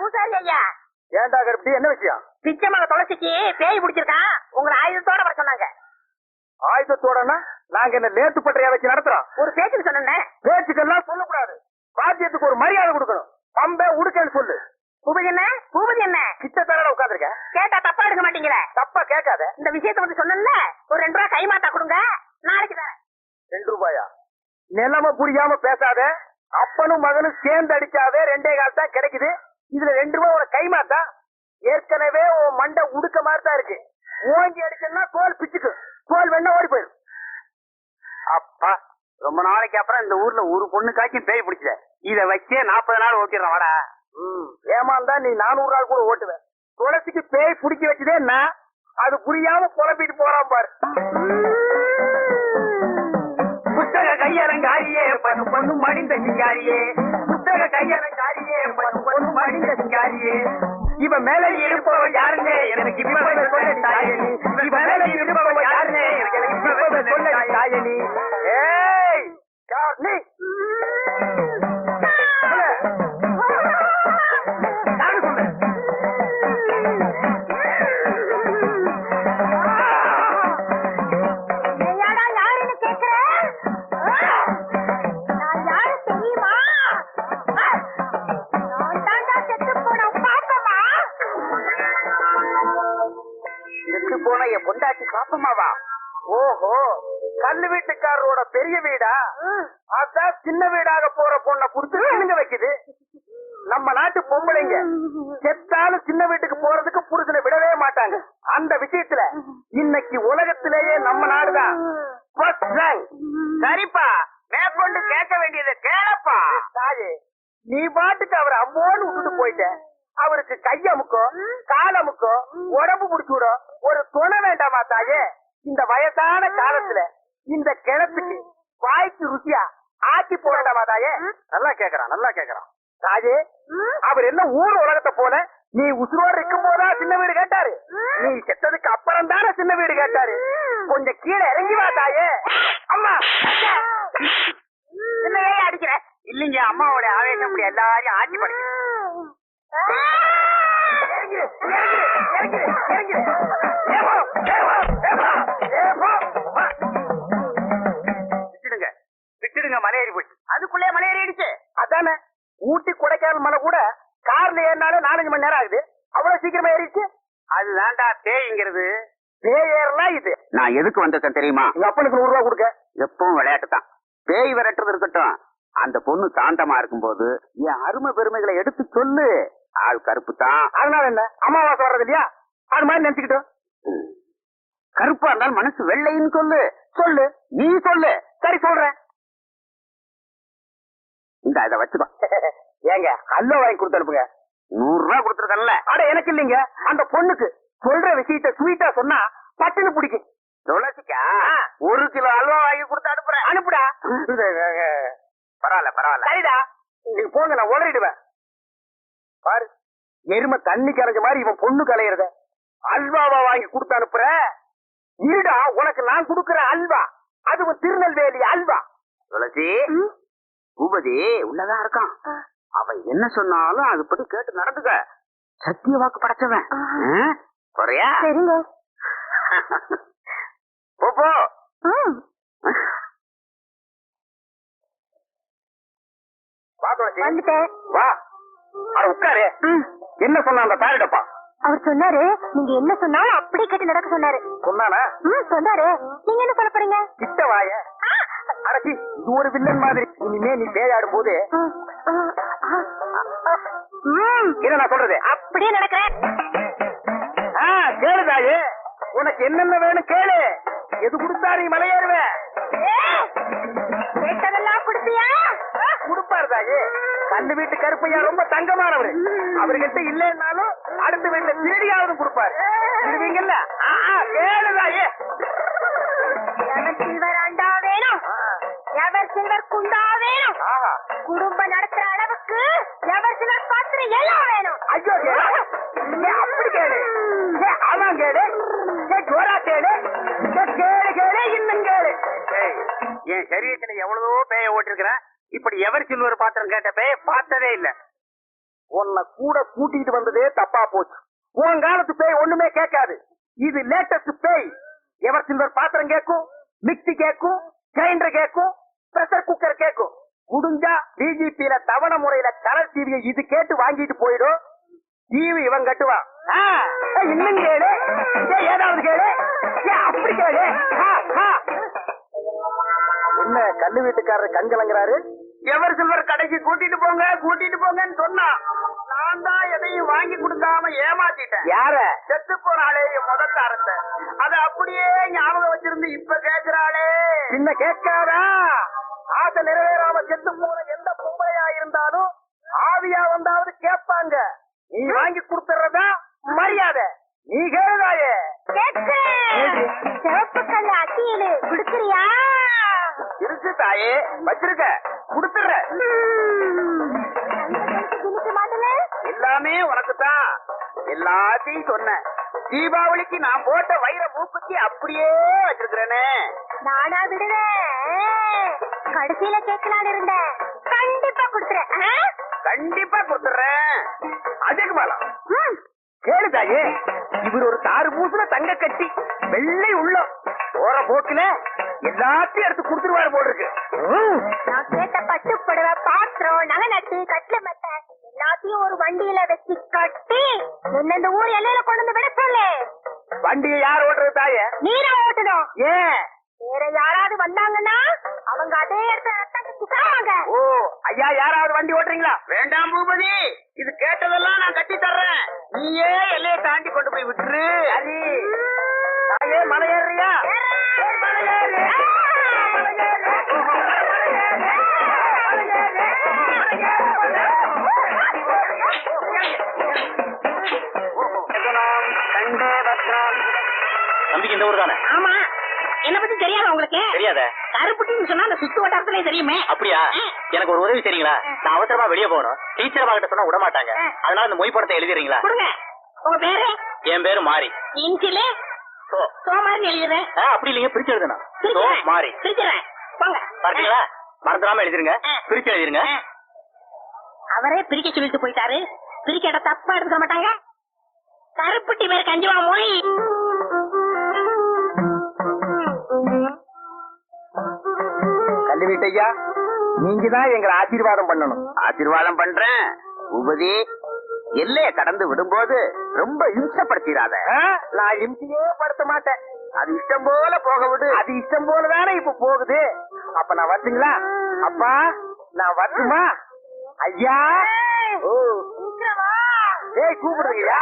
பூசாரி ஐயா. ஏன்டா கருப்பி என்ன விஷயம்? பிச்சைமலை துளசிக்கு பேய் பிடிச்சிருக்கான். உங்களை ஆயுதத்தோட வர சொன்னாங்க. ஆயுதத்தோடனா? நாங்க என்ன லேத்து பட்டறையா வச்சு நடத்துறோம்? ஒரு பேச்சுக்கு சொன்னேன் பேச்சுக்கெல்லாம் சொல்லக்கூடாது. வாத்தியத்துக்கு ஒரு மரியாதை கொடுக்கணும். பம்பே உடுக்கன்னு சொல்லு. பூபதி என்ன? பூபதி என்ன? கிட்ட தரட உட்காந்துருக்க கேட்டா தப்பா எடுக்க மாட்டீங்களே? தப்பா கேட்காத. இந்த விஷயத்தை வந்து சொன்னேன்ல. ஒரு ரெண்டு ரூபா கைமாத்தா கொடுங்க. நாளைக்கு தரேன். ரெண்டு ரூபாயா? நிலைமை புரியாம பேசாத. அப்பனும் மகனும் சேர்ந்து அடிச்சாவே ரெண்டே கால் தான் கிடைக்குது. இதுல ரெண்டு ரூபா ஒரு கைமாத்தா ஏற்கனவே உன் மண்டை உடுக்க மாதிரி தான் இருக்கு. ஓங்கி அடிச்சா தோல் பிச்சுக்கு தோல் வேணா ஓடி போயிடும். அப்பா ரொம்ப நாளைக்கு அப்புறம் இந்த ஊர்ல ஒரு பொண்ணுக்காச்சும் பேய் பிடிச்சத இத வச்சே நாற்பது நாள் ஓட்டிடுறோம் வாடா. ஏமாந்தா நீ நானூறு நாள் கூட ஓட்டுவ துளசிக்கு பேய் பிடிக்க வச்சதே நான். அது புரியாம புலம்பிட்டு போறான் பாரு. கையரங்காரியே கையலங்காரியே பணு பொண்ணு மடிந்த சிங்காரியே. புத்தக கையரங்காரியே பணு பொண்ணு மடிந்த சிங்காரியே. இவ மேல இருப்பவன் யாருன்னு எனக்கு இப்ப சொல்ல தாயனி இவ மேல இருப்பவ பெரிய வீடா? அதான் சின்ன வீடாக போற பொண்ண புடிச்சு சின்னுங்க வைக்குது. நம்ம நாட்டு பொம்பளைங்க செத்தாலும் சின்ன வீட்டுக்கு போறதுக்கு புருஷனை விடவே மாட்டாங்க. அந்த விஷயத்துல இன்னைக்கு உலகத்திலேயே நம்ம நாடுதான். சரிப்பா. மேற்கொண்டு கேட்க வேண்டியதை கேளப்பா. தாயே நீ பாட்டுக்கு அவரை அம்மோன்னு விட்டுட்டு போயிட்ட. அவருக்கு கையமுக்கோ காலமுக்கோ உடம்பு முடிச்சு விடும் ஒரு துணை வேண்டாமா தாயே? இந்த வயசான காலத்துல இந்த கிணத்துக்கு வாய்க்கு ருசியா? ஆக்கி போடண்டாமா தாயே? நல்லா கேக்குறான் நல்லா கேக்குறான். தாயே அவர் என்ன ஊர் உலகத்தை போல நீ உசுரோடு இருக்கும் போதா சின்ன வீடு கேட்டாரு? நீ செத்ததுக்கு அப்புறம் தானே சின்ன வீடு கேட்டாரு? கொஞ்சம் கீழே இறங்கி வா தாயே. அம்மா என்னையே அடிக்கிற? இல்லைங்க அம்மாவோட ஆவேசம் இப்படி எல்லாரையும் ஆட்சி படிக்க இறங்கிரு, இறங்கிரு, இறங்கிரு, இறங்கிரு. மலையேறி போச்சு அதுக்குள்ளே மலையேறிடுச்சு. அதானே? ஊட்டி கொடைக்கானல் மலை கூட கார்ல ஏறினாலே நாலஞ்சு மணி நேரம் ஆகுது. அவ்வளவு சீக்கிரமா ஏறிச்சு அதுதான்டா பேய்ங்கிறது. பேய் ஏறலாம் இது? நான் எதுக்கு வந்திருக்கேன் தெரியுமா? எங்க அப்பனுக்கு நூறு ரூபா கொடுக்க. எப்பவும் விளையாட்டு தான் பேய் விரட்டுறது இருக்கட்டும். அந்த பொண்ணு சாந்தமா இருக்கும்போது என் அருமை பெருமைகளை எடுத்து சொல்லு. ஆள் கருப்பு தான் அதனால என்ன? அமாவாசை வர்றது இல்லையா? அது மாதிரி நினைச்சுக்கிட்டோம். கருப்பா இருந்தாலும் மனசு வெள்ளைன்னு சொல்லு. சொல்லு. நீ சொல்லு. சரி சொல்றேன். இந்த இதை வச்சுக்கோ. ஏங்க அல்ல வாங்கி கொடுத்து அனுப்புங்க. நூறு ரூபாய் கொடுத்துருக்கல அட எனக்கு இல்லைங்க. அந்த பொண்ணுக்கு சொல்ற விஷயத்த ஸ்வீட்டா சொன்னா பட்டுன்னு பிடிக்கும். துளசிக்கா ஒரு கிலோ அல்வா வாங்கி கொடுத்து அனுப்புறேன் அனுப்புடா. பரவாயில்ல பரவாயில்ல. சரிடா. நீங்க போங்க நான் உதறிடுவேன் பாரு எருமை தண்ணி கரைஞ்ச மாதிரி இவன் பொண்ணு கலையிறத. அல்வாவா வாங்கி கொடுத்து அனுப்புற. இருடா உனக்கு நான் கொடுக்கிற அல்வா. அதுவும் திருநெல்வேலி அல்வா. துளசி பூபதி உள்ளதான் இருக்கான். அவன் என்ன சொன்னாலும் அதுபடி கேட்டு நடந்துக்க. சத்திய வாக்கு படைச்சவன்? குறையா சரிங்க. போ போ. வா. உட்காரு. என்ன சொன்ன அந்த அவர் சொன்னாரு நீங்க என்ன சொன்னாலும் அப்படியே கேட்டு நடக்க சொன்னாரு. சொன்னானா? சொன்னாரு. நீங்க என்ன சொல்ல போறீங்க? கிட்ட வாய. அடச்சி இது ஒரு வில்லன் மாதிரி. இனிமே நீ பேயாடும் போது என்ன நான் சொல்றது? அப்படியே நடக்கிறேன். கேளு தாயே. உனக்கு என்னென்ன வேணும் கேளு. எது கொடுத்தா நீ மலையேறுவ? கேட்டதெல்லாம் கொடுப்பியா கொடுப்பாரு தாயே. கண்ணு வீட்டு கருப்பையா ரொம்ப தங்கமானவரு. அவர்கிட்ட இல்லைன்னாலும் அடுத்த வீட்டுல திருடியாவது கொடுப்பாரு. விடுவீங்கல்ல? எவர் சில்வர் குண்டா வேணும். குடும்பம் நடத்துற அளவுக்கு எவர் சில்வர் பாத்திரம் எல்லாம் வேணும். ஐயோ அப்படி அதான் கேளு. ஏ, ஜோரா ஏ, கேளு கேளு இன்னும் ஏய், என் சரீரத்துல எவ்வளவோ பேய ஓட்டிருக்கிறேன். இப்படி எவர் சில்வர் பாத்திரம் கேட்ட பேய பார்த்ததே இல்ல. உன்னை கூட கூட்டிட்டு வந்ததே தப்பா போச்சு. உன் காலத்து பேய் ஒண்ணுமே கேட்காது. இது லேட்டஸ்ட் பேய். எவர் சில்வர் பாத்திரம் கேட்கும்? மிக்ஸி கேட்கும்? கிரைண்டர் கேட்கும்? பிரஷர் குக்கர் கேட்கும் முடிஞ்சா டிஜிபில தவணை முறையில கலர் டிவியை இது கேட்டு வாங்கிட்டு போயிடும் டிவி இவன் கட்டுவான் இன்னும் கேளு. ஏதாவது கேளு. அப்படி கேளு. என்ன கல்லு வீட்டுக்காரர் கண் கலங்குறாரு? எவர் சில்வர் கடைக்கு கூட்டிட்டு போங்க கூட்டிட்டு போங்கன்னு சொன்னா நான் தான் எதையும் வாங்கி கொடுக்காம ஏமாத்திட்டேன். யார? செத்து போனாலே என் முதல்காரத்தை அத அப்படியே ஞாபகம் வச்சிருந்து இப்ப கேக்குறாளே. பின்ன கேட்காதா? ஆசை நிறைவேறாம செத்து போற எந்த பொம்பளையா இருந்தாலும் ஆவியா வந்தாவது கேட்பாங்க. நீ வாங்கி கொடுத்துறதா மரியாதை? நீ கேளுதாயே? கேக்கு சிவப்பு கல் அட்டியலு குடுக்குறியா? இருக்கு தாயே. வச்சிருக்க. கொடுத்துற எல்லாமே உனக்கு தான் எல்லாத்தையும் சொன்னேன். தீபாவளிக்கு நான் போட்ட வைர மூக்குத்தி அப்படியே வச்சிருக்கிறேனே. நானா விடுவேன் கடைசியில கேட்கலான்னு இருந்தேன். கண்டிப்பா குடுத்துறேன்? கண்டிப்பா கொடுத்துறேன். அதுக்கு மேலம் ம். கேளு தாயே இவர் ஒரு தாறு பூசுல தங்க கட்டி வெள்ளை உள்ளம். போற போக்குல எல்லாத்தையும் எடுத்து கொடுத்துருவாரு போல் இருக்கு. நான் கேட்ட பட்டு புடவை பாத்திரம் நகை நட்டு கட்டில மெத்த எல்லாத்தையும் ஒரு வண்டியில வச்சு கட்டி என்ன இந்த ஊர் எல்லையில கொண்டு வந்து விட சொல்லு வண்டியை யார் ஓட்டுறது தாயே? நீரை ஓட்டணும். ஏன்? வேற யாராவது வந்தாங்கன்னா அவங்க அதே இடத்துல ரத்தம் ஓ ஐயா யாராவது வண்டி ஓட்டுறீங்களா? வேண்டாம் பூபதி இது கேட்டதெல்லாம் நான் கட்டி தர்றேன் நீயே எல்லையை தாண்டி கொண்டு போய் விட்டுரு. தம்பிக்கு இந்த ஊர் தானே ஆமா. என்ன பத்தி தெரியாத உங்களுக்கு? தெரியாத. கருப்புட்டின்னு சொன்னா அந்த சுத்து வட்டாரத்திலே தெரியுமே. அப்படியா? எனக்கு ஒரு உதவி செய்றீங்களா? நான் அவசரமா வெளியே போகணும். டீச்சர் கிட்ட சொன்னா விட மாட்டாங்க. அதனால இந்த மொய் படத்தை எழுதிறீங்களா? கொடுங்க. உங்க பேரு? என் பேரு மாறி இன்சிலு சோ. எழுதுறேன் ஆ, அப்படி இல்லைங்க. பிரிச்சு எழுதணும் சோ. மாறி பிரிக்கிறேன். போங்க. பார்த்தீங்களா மறந்துடாம எழுதிருங்க. பிரிச்சு எழுதிருங்க. அவரே பிரிக்க சொல்லிட்டு போயிட்டாரு. பிரிக்க இடம் தப்பா எடுத்துக்க மாட்டாங்க. கருப்புட்டி பேர் கஞ்சிவா மொழி கல்வி வீட்டையா நீங்க தான் எங்களை ஆசீர்வாதம் பண்ணணும். ஆசீர்வாதம் பண்றேன். உபதி எல்லைய கடந்து விடும்போது ரொம்ப இம்சப்படுத்திடாத. நான் இம்சையே படுத்த மாட்டேன். அது இஷ்டம் போல போக விடு. அது இஷ்டம் போல தானே இப்ப போகுது. அப்ப நான் வரட்டுங்களா? அப்பா நான் வரட்டுமா? ஐயா. ஓ. ஏய் கூப்பிடுறீங்களா?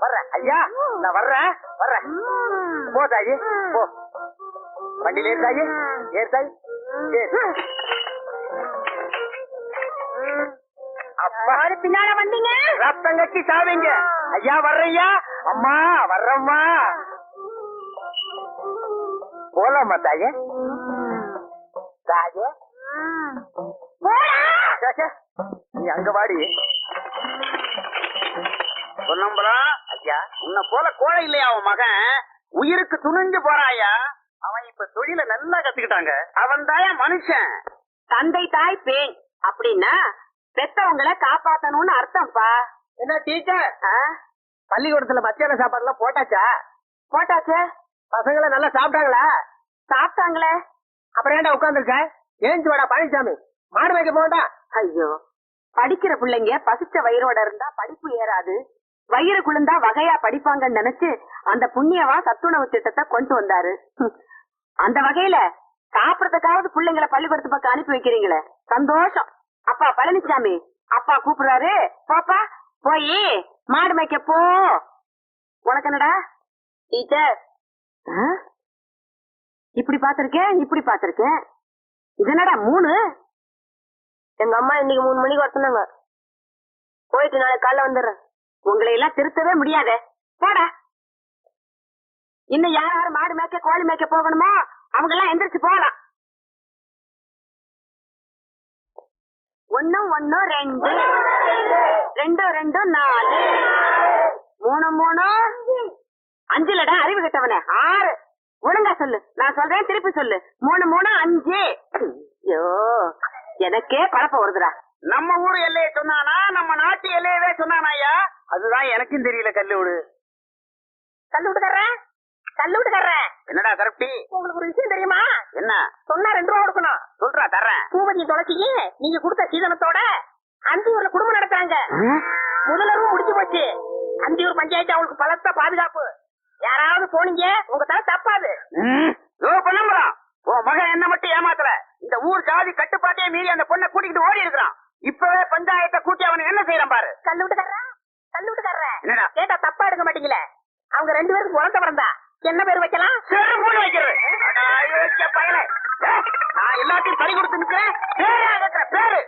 வர்றேன். ஐயா நான் வர்றேன். வர்றேன். போ தாயி. போ. வண்டியில ஏறு தாயி. ஏறு தாயி. அப்பா. யாரு பின்னால வந்தீங்க. ரத்தம் கட்டி சாவீங்க. ஐயா வர்றையா அம்மா வர்றம்மா. போலாமா தாயே? தாயே. நீ அங்க வாடி. பொன்னம்பலம் ஐயா உன்னை போல கோழை இல்லையா அவன் மகன்? உயிருக்கு துணிஞ்சு போறாயா? அவன் இப்ப தொழில நல்லா கத்துக்கிட்டாங்க. அவன் தாயா மனுஷன். தந்தை தாய் பேய். அப்படின்னா பெத்தவங்களை காப்பாத்தணும்னு அர்த்தம்ப்பா. என்ன டீச்சர்? பள்ளிக்கூடத்துல மத்தியான சாப்பாடு எல்லாம் போட்டாச்சா? போட்டாச்சே. பசங்களை நல்லா சாப்பிட்டாங்களா? சாப்பிட்டாங்களே. அப்புறம் ஏன்டா உட்காந்துருக்க ஏஞ்சி வாடா பழனிசாமி. மாடு வைக்க போண்டா ஐயோ படிக்கிற பிள்ளைங்க பசிச்ச வயிறோட இருந்தா படிப்பு ஏறாது. வயிறு குளிர்ந்தா வகையா படிப்பாங்கன்னு நினைச்சு அந்த புண்ணியவா சத்துணவு திட்டத்தை கொண்டு வந்தாரு. அந்த வகையில சாப்பிடறதுக்காவது பிள்ளைங்களை பள்ளிக்கூடத்து பக்கம் அனுப்பி வைக்கிறீங்களே. சந்தோஷம். அப்பா பழனிசாமி அப்பா கூப்பிடுறாரு. பாப்பா போய் மாடு மேய்க்க போ. உனக்கு என்னடா? டீச்சர். இப்படி பாத்திருக்கேன் இப்படி பாத்திருக்கேன் இது என்னடா மூணு? எங்க அம்மா இன்னைக்கு மூணு மணிக்கு வர சொன்னாங்க போயிட்டு நாளைக்கு காலைல வந்துடுறேன். உங்களை எல்லாம் திருத்தவே முடியாதே. போடா. இன்னும் யார் யாரும் மாடு மேய்க்க கோழி மேய்க்க போகணுமோ அவங்க எல்லாம் எந்திரிச்சு போகலாம் ஒன்னும் ஒன்னு ரெண்டு. ரெண்டு ரெண்டு நாலு. மூணு மூணு. அஞ்சுலடா அறிவு கட்டவனே. ஆறு. ஒழுங்கா சொல்லு. நான் சொல்றேன் திருப்பி சொல்லு. மூணு மூணு அஞ்சு. ஐயோ எனக்கே பழப்பம் வருதுடா. நம்ம ஊர் எல்லையை சொன்னானா நம்ம நாட்டு எல்லையவே சொன்னானா ஐயா? அதுதான் எனக்கும் தெரியல கல்லூடு. கல்லு விட்டுக்கறேன் கல்லு விட்டுக்கறேன் என்னடா கரப்டி உங்களுக்கு ஒரு விஷயம் தெரியுமா? என்ன? சொன்னா ரெண்டு ரூபா கொடுக்கணும். சொல்றா தர்றேன். பூபதி துளசிக்கு நீங்க கொடுத்த சீதனத்தோட அந்தியூர்ல குடும்பம் நடத்துறாங்க. முதலரும் முடிஞ்சு போச்சு. அந்தியூர் பஞ்சாயத்து அவங்களுக்கு பலத்த பாதுகாப்பு. யாராவது போனீங்க உங்க தலை தப்பாது. பொன்னம்பலம். உன் மகன் என்ன மட்டும் ஏமாத்தல. இந்த ஊர் ஜாதி கட்டுப்பாட்டையே மீறி அந்த பொண்ணை கூட்டிக்கிட்டு ஓடி இருக்கிறான் இப்பவே பஞ்சாயத்தை கூட்டி அவனுக்கு என்ன செய்யறான் பாரு கல்லு விட்டுக்கறேன் கல்லு விட்டுக்கறேன் என்னடா கேட்டா தப்பா எடுக்க மாட்டீங்களே? அவங்க ரெண்டு பேருக்கு குழந்தை பிறந்தா என்ன பேர் வைக்கலாம்? செருப்புன்னு வைக்கிறேன் அடா, நான் எல்லாத்தையும் பறி கொடுத்து நிக்கிறேன். பேரு.